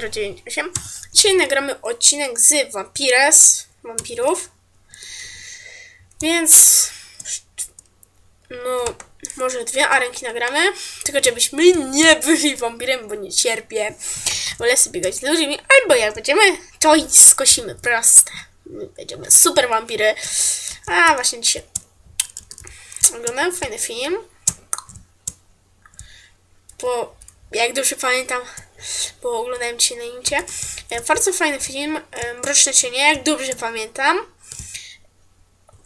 098. Dzisiaj nagramy odcinek z Vampires, wampirów. Więc no, może dwie arenki nagramy. Tylko żebyśmy nie byli wampirem, bo nie cierpię. Wolę sobie biegać z ludźmi, albo jak będziemy, to i skosimy. Proste. My Będziemy super wampiry. A właśnie dzisiaj oglądałem fajny film. Bo jak dobrze pamiętam, bo oglądałem dzisiaj na Incie. e, Bardzo fajny film, e, Mroczne Cienie, jak dobrze pamiętam.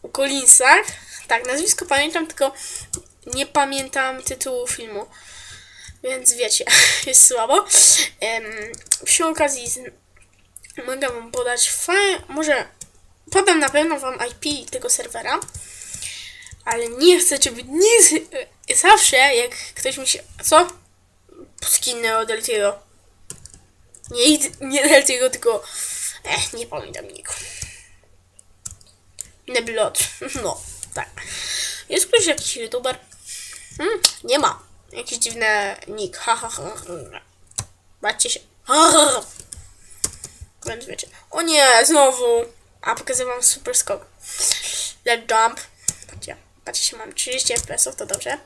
O Collinsach. Tak, nazwisko pamiętam, tylko nie pamiętam tytułu filmu. Więc wiecie, jest słabo. Przy okazji mogę wam podać fajne, może podam na pewno wam IP tego serwera, ale nie chcę, żeby nic, e, zawsze jak ktoś mi się, co? Skinę od Deltiego. Nie, nie Deltiego, tylko, eh, nie pamiętam niego. Neblot, no, tak. Jest ktoś jakiś youtuber? Hmm, nie ma. Jakiś dziwny nick. Ha, ha, ha. Bacie się. Więc wiecie. O nie, znowu. A pokazuję wam super skok. Let jump. Patrzcie, patrzcie się, mam 30 fps, to dobrze.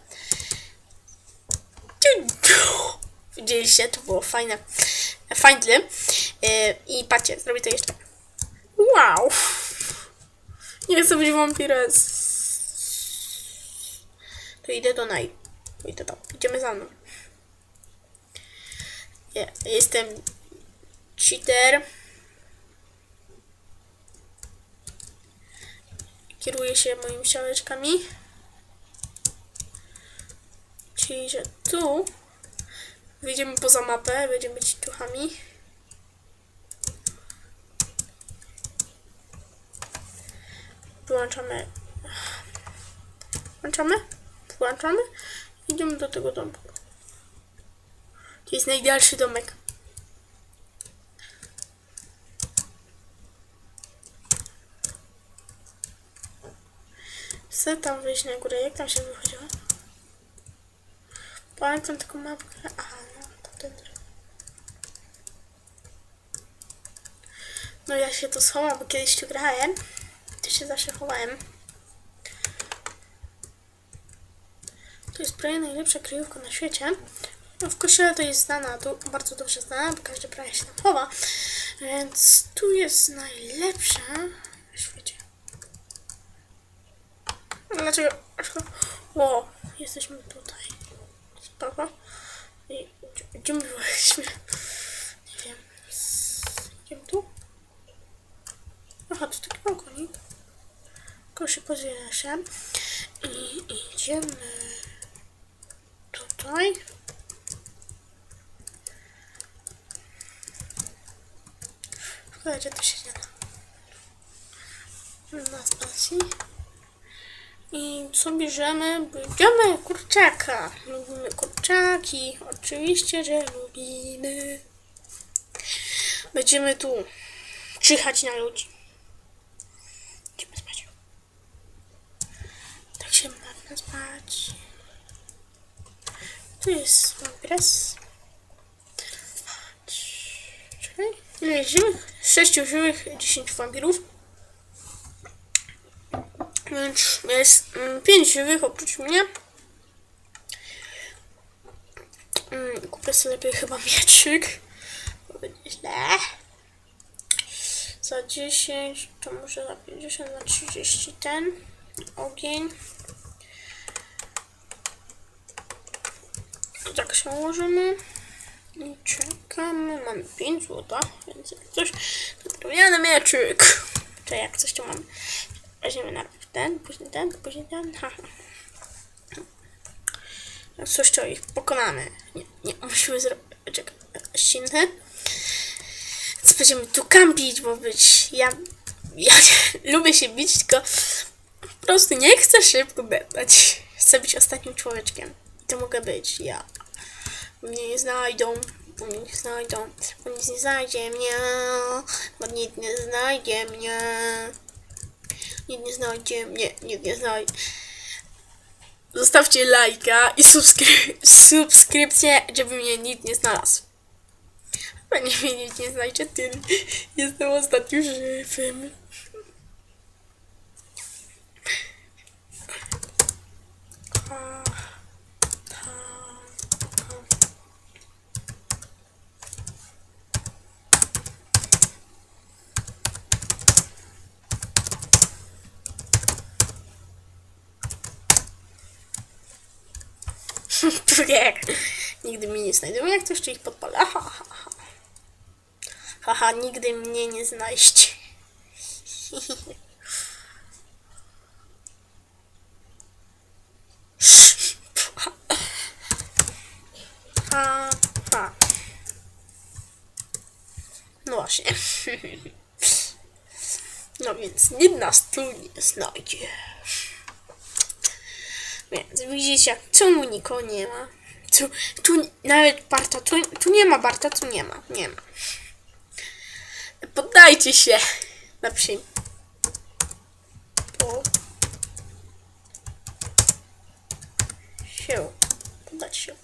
Widzieliście, to było fajne. Fajne. Yy, I patrzcie, zrobię to jeszcze. Wow. Nie chcę być wampirem. To idę do naj. Idę tam. Idziemy za mną. Ja, jestem cheater. Kieruję się moimi ścianeczkami. Czyli, że tu wyjdziemy poza mapę, będziemy ci duchami. Wyłączamy. Włączamy? Włączamy? Idziemy do tego domku. To jest najdalszy domek. Chcę tam wyjść na górę. Jak tam się wychodziło? Pamiętam taką mapkę. Aha, no to ten drogą. No ja się tu schowam, bo kiedyś tu grałem. To się zawsze chowałem. To jest prawie najlepsza kryjówka na świecie. No, w kościele to jest znana, tu bardzo dobrze znana, bo każdy prawie się tam chowa. Więc tu jest najlepsza na świecie. Dlaczego? Ło, jesteśmy tutaj. Spoko. I gdzie- my? Nie wiem. S- Idziemy tu? Aha, to taki balkonik. Tylko się pozwieszam. I idziemy tutaj. Szkoda, że to się. Na spacji. I co bierzemy? Bierzemy kurczaka. Lubimy kurczaki. Oczywiście, że lubimy. Będziemy tu czyhać na ludzi. Idziemy spać. Tak można spać. Tu jest wampires. Czekaj. Ile jest żywych? 6 żywych, 10 wampirów. Więc jest 5 żywych oprócz mnie. Mm, Kupię sobie lepiej chyba mieczyk. Źle. Za 10, to może za 50, za 30 ten ogień. Tak się ułożymy. I czekamy. Mamy 5 złota, więc jak coś, to drewniany mieczyk. To jak coś to mamy. Weźmiemy najpierw ten, później ten, później ten. Haha. Jak coś to ich pokonamy. Nie, nie, musimy zrobić. Czekaj. Więc będziemy tu kampić, bo być. Ja. Ja lubię się bić, tylko po prostu nie chcę szybko dać. Chcę być ostatnim człowieczkiem. To mogę być ja. Mnie nie znajdą, bo mnie nie znajdą, bo nic nie znajdzie mnie, bo nikt nie znajdzie mnie. Nikt nie znajdzie mnie, nikt nie znajdzie. Zostawcie lajka i subskry subskrypcję, żeby mnie nikt nie znalazł. Fajnie mnie nikt nie znajdzie, ty. Jestem ostatnim żywym. Jak? Nigdy mnie nie znajdą. Jak to jeszcze ich podpalę? Aha, aha, aha. Haha, nigdy mnie nie znajść. Ha, ha. No właśnie. No więc nikt nas tu nie znajdzie. Więc widzicie, czemu nikogo nie ma? Tu, tu nawet Barta, tu, tu nie ma Barta, tu nie ma, nie ma. Poddajcie się. Na przy. Po. Się. Poddać się.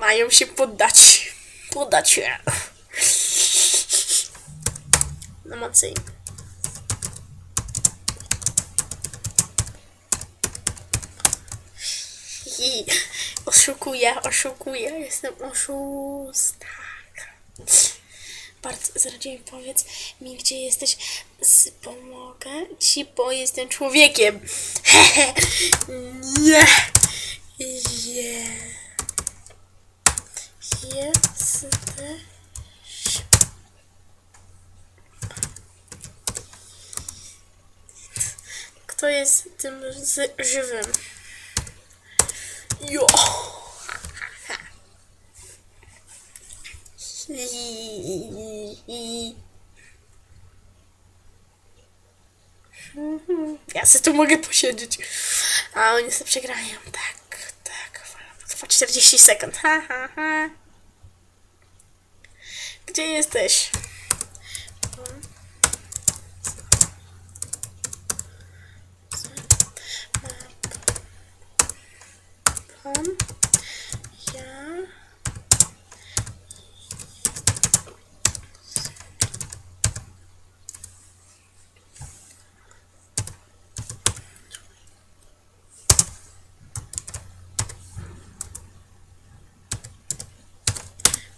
Mają się poddać. Poddać się. Na Oszukuję, oszukuję. Jestem oszust. Tak. Bardzo zradziej powiedz mi, gdzie jesteś. Pomogę ci, bo jestem człowiekiem. Nie. Je. Jesteś. Kto jest tym żywym? Jo. Ja sobie tu mogę posiedzieć. A oni sobie przegrają. Tak, tak. Trwa 40 sekund. Ha, ha, ha. Gdzie jesteś? Pan. Ja.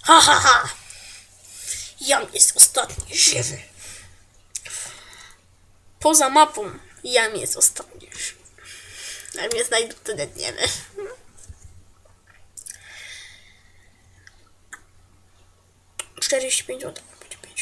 Ha, ha, ha. Jan jest ostatni żywy. Poza mapą Jan jest ostatni żywy. Jak mnie znajdą, to nie wiem. Czterdzieści pięć złotych. Będzie pięć.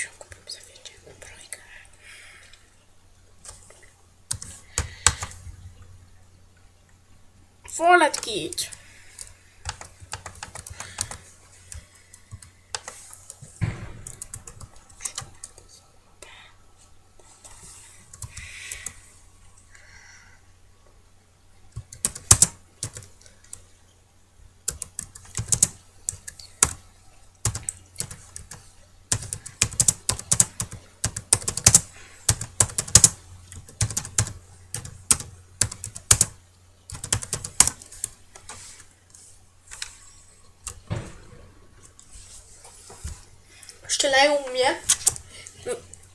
Szczelają mnie.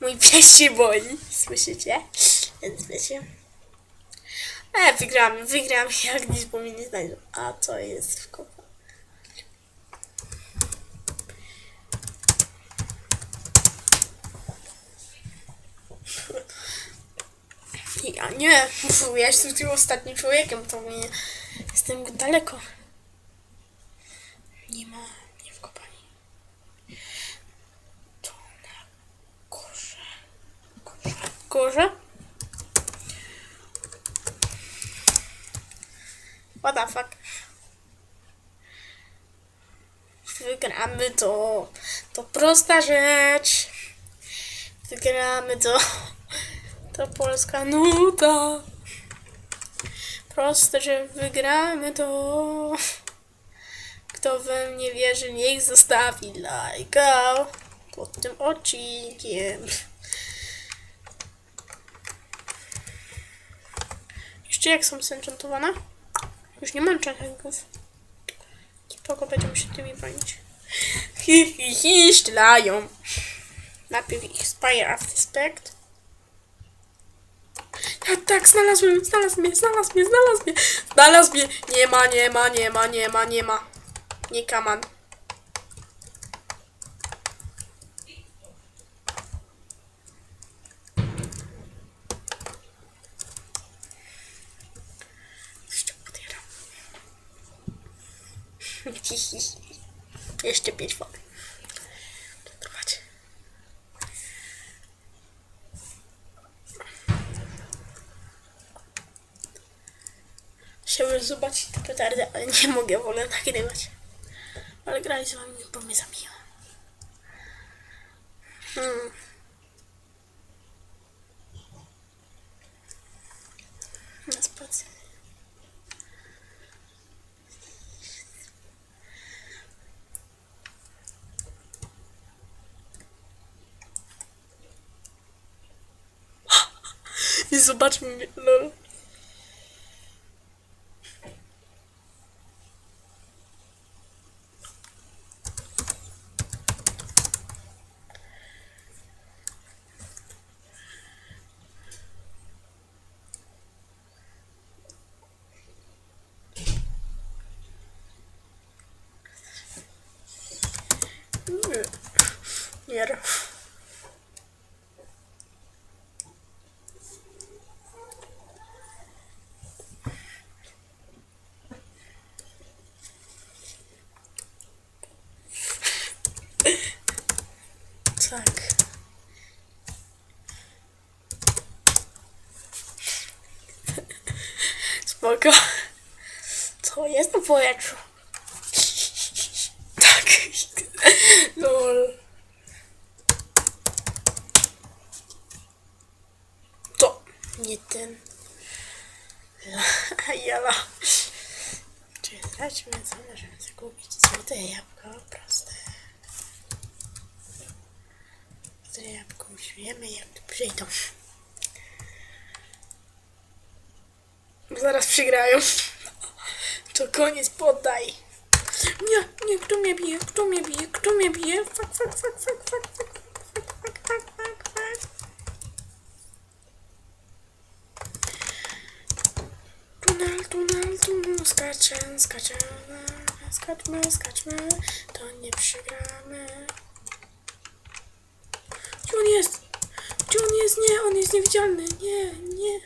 Mój, pies się boi. Słyszycie? Więc wiecie. E, wygramy, wygramy jak nic, bo mnie nie znajdą. A to jest w kopa. Ja nie, ja jestem tym ostatnim człowiekiem, to mnie jestem daleko. Nie ma, nie w kopalni. To na górze. Górze? What the fuck? Wygramy to. To prosta rzecz. Wygramy to. To polska nuta. Proste, że wygramy to. Kto we mnie wierzy, niech zostawi lajka pod tym odcinkiem. Jeszcze jak są zenchantowane? Już nie mam enchantmentów. Spoko, będziemy się tymi bronić. Hi, hi, hi, sztylają. Najpierw ich Spire After Spect. A tak, znalazłem, znalazł mnie, znalazł mnie, znalazł mnie, znalazł mnie. Nie ma, nie ma, nie ma, nie ma, nie ma. Nie kaman. Jeszcze podjeżdżam. Jeszcze pięć wody. Trwać. Chciałbym zobaczyć te petardy, ale nie mogę, wolę nagrywać. Ale grać z wami, bo mnie zabija. Hmm. Na spacer. I zobaczmy lol. Nie. Nie. Tak. Spoko. Co jest na powietrzu? Tak. Lol. To nie ten. Jala. Czy zdradźmy, co możemy zakupić? Złote jabłko, proste. Złote jabłko, wiemy jak tu przyjdą. Zaraz przegrają. To koniec, poddaj. Nie, nie, kto mnie bije? Kto mnie bije? Kto mnie bije? Fuck, fuck, fuck, fuck, fuck, fuck, fuck, fuck, fuck, fuck, fuck. Tunel, tunel, skaczę, skaczę, skaczmy, skaczmy, to nie przegramy. Gdzie on jest? Gdzie on jest? Nie, on jest niewidzialny. Nie, nie,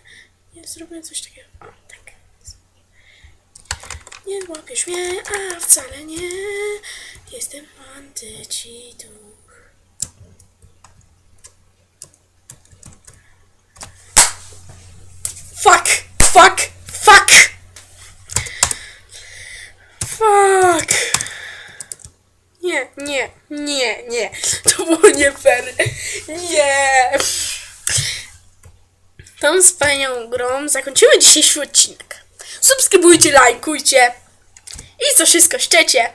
nie, zrobię coś takiego. O, tak. Nie złapiesz mnie, a wcale nie. Jestem. Fuck! Fuck! Fuck! Fuck! Nie, nie, nie, nie. To było nie fair. Nie. Tą grą zakończymy dzisiejszy odcinek. Subskrybujcie, lajkujcie. I co wszystko szczecie.